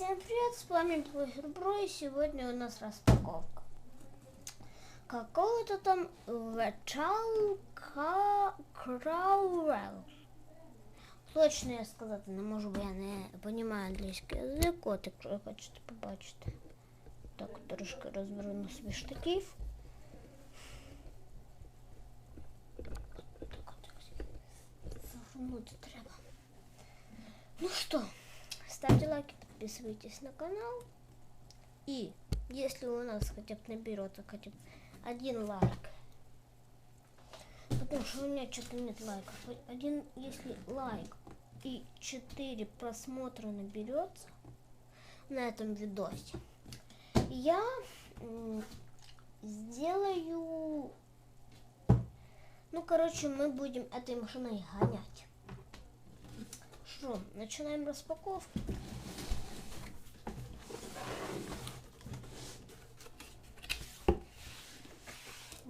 Всем привет, с вами Бро, и сегодня у нас распаковка. Какого-то там Вачал Крауэлл. Точно я сказати не можу, бо я не понимаю англійський язик, от якщо хочете побачити. Так, трошки розверну собі штатив. Завернути треба. Ну что, подписывайтесь на канал. И если у нас хотя бы наберется хотя бы один лайк, потому что у меня что-то нет лайков, один, если лайк и 4 просмотра наберется на этом видосе, я сделаю, ну, короче, мы будем этой машиной гонять. Что, начинаем распаковку.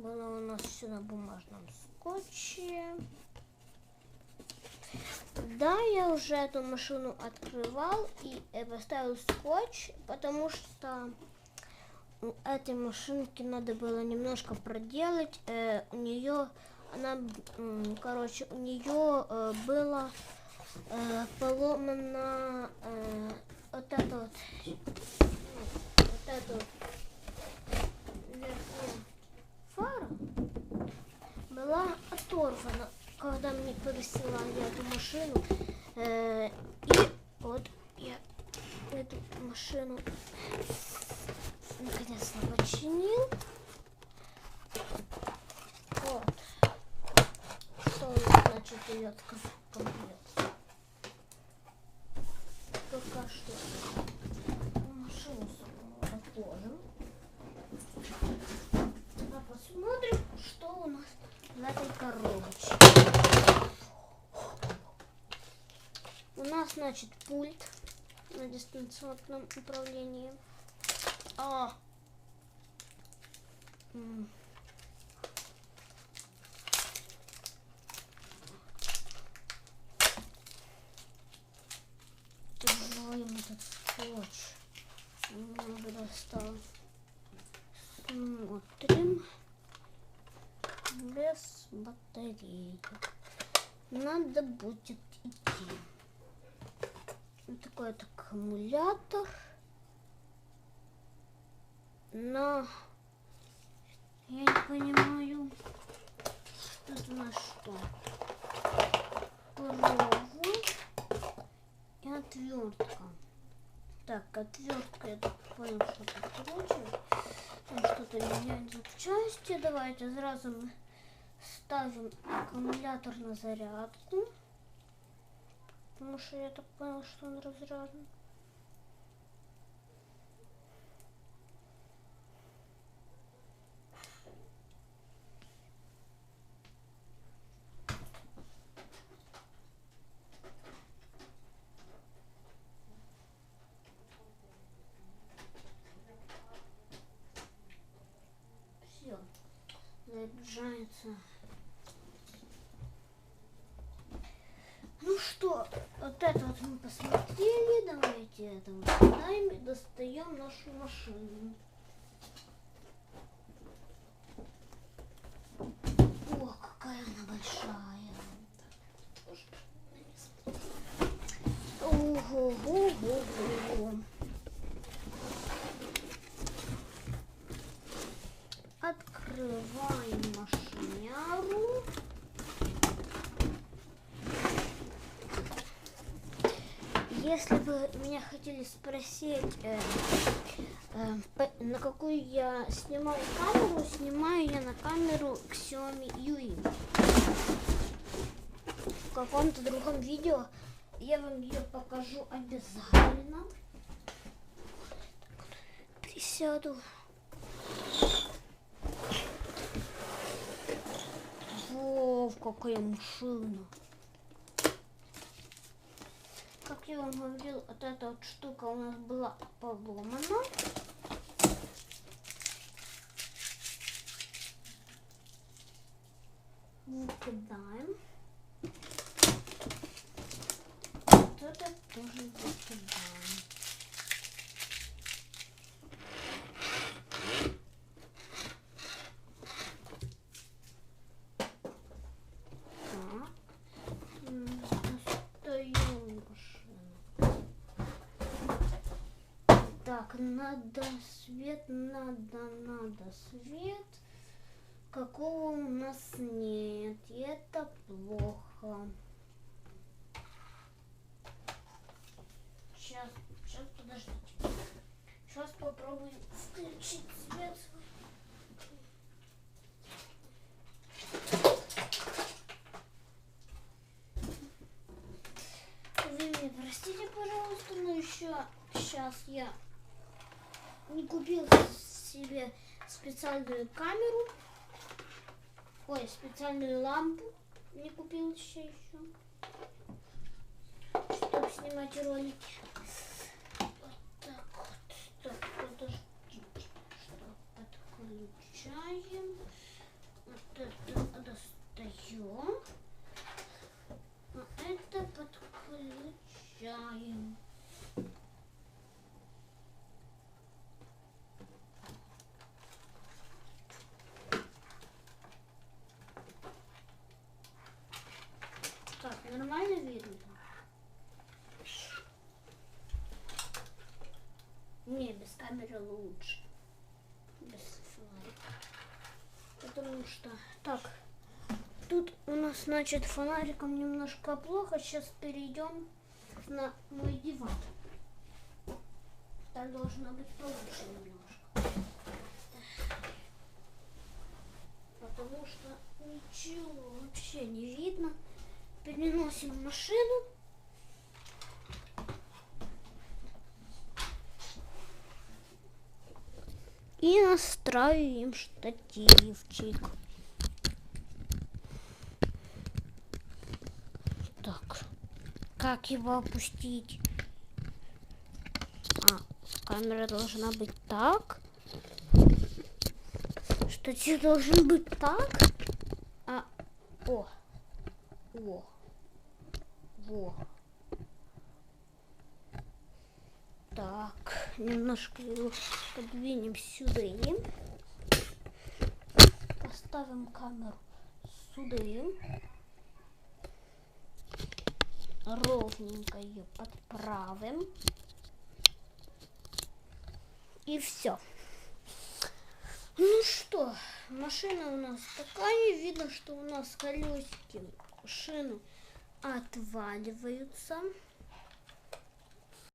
Было у нас все на бумажном скотче. Да, я уже эту машину открывал и э, поставил скотч, потому что у этой машинки надо было немножко проделать. Э, у нее, она, короче, у нее э, было э, поломана э, вот это вот, вот это вот верхняя фара была оторвана, мне пересылали эту машину. Э, и вот я эту машину наконец-то починил. Вот. Что значит идет комплект. Пока что машину отложим. А посмотрим, что у нас в этой коробочке. У нас, значит, пульт на дистанционном управлении. А. Открываем этот скотч. Немного достал. Смотрим. Без батареи. Надо будет идти. Вот такой вот аккумулятор. Но я не понимаю, тут у нас что? Провод и отвертка. Так, отвертка, я так понял, что тут круче. Там что-то меняет запчасти. Давайте сразу мы ставим аккумулятор на зарядку. Потому что я так понял, что он разряжен. Все. Заряжается. Ну что, вот это вот мы посмотрели. Давайте это ставим и достаем нашу машину. О, какая она большая. Ого-го-го-го. Открываем машиняру. Если бы меня хотели спросить, э, э, на какую я снимаю камеру, снимаю я на камеру Xiaomi Yui. В каком-то другом видео я вам ее покажу обязательно. Присяду. Вов, какая машина. Я вам говорил, вот эта вот штука у нас была поломана. Выкидаем. Так, надо свет, надо, надо свет. Какого у нас нет. И это плохо. Сейчас, сейчас, подождите. Сейчас попробуем включить свет. Вы меня простите, пожалуйста, но еще сейчас я не купил себе специальную камеру. Ой, специальную лампу не купил еще еще. Чтобы снимать ролики. Вот так вот. Так, подождите. Что подключаем. Вот это достаем. А это подключаем. Так, нормально видно? Камеры лучше. Без фонарика. Потому что... Так, тут у нас, значит, фонариком немножко плохо. Сейчас перейдем на мой диван. Так должно быть получше немножко. Потому что ничего вообще не видно. Переносим машину. И настраиваем штативчик. Так, как его опустить? А, камера должна быть так. Штатив должен быть так. А, о, во, во. Так, немножко его подвинем сюда. Поставим камеру сюда. Ровненько ее подправим. И все. Ну что, машина у нас такая. Видно, что у нас колесики машины отваливаются.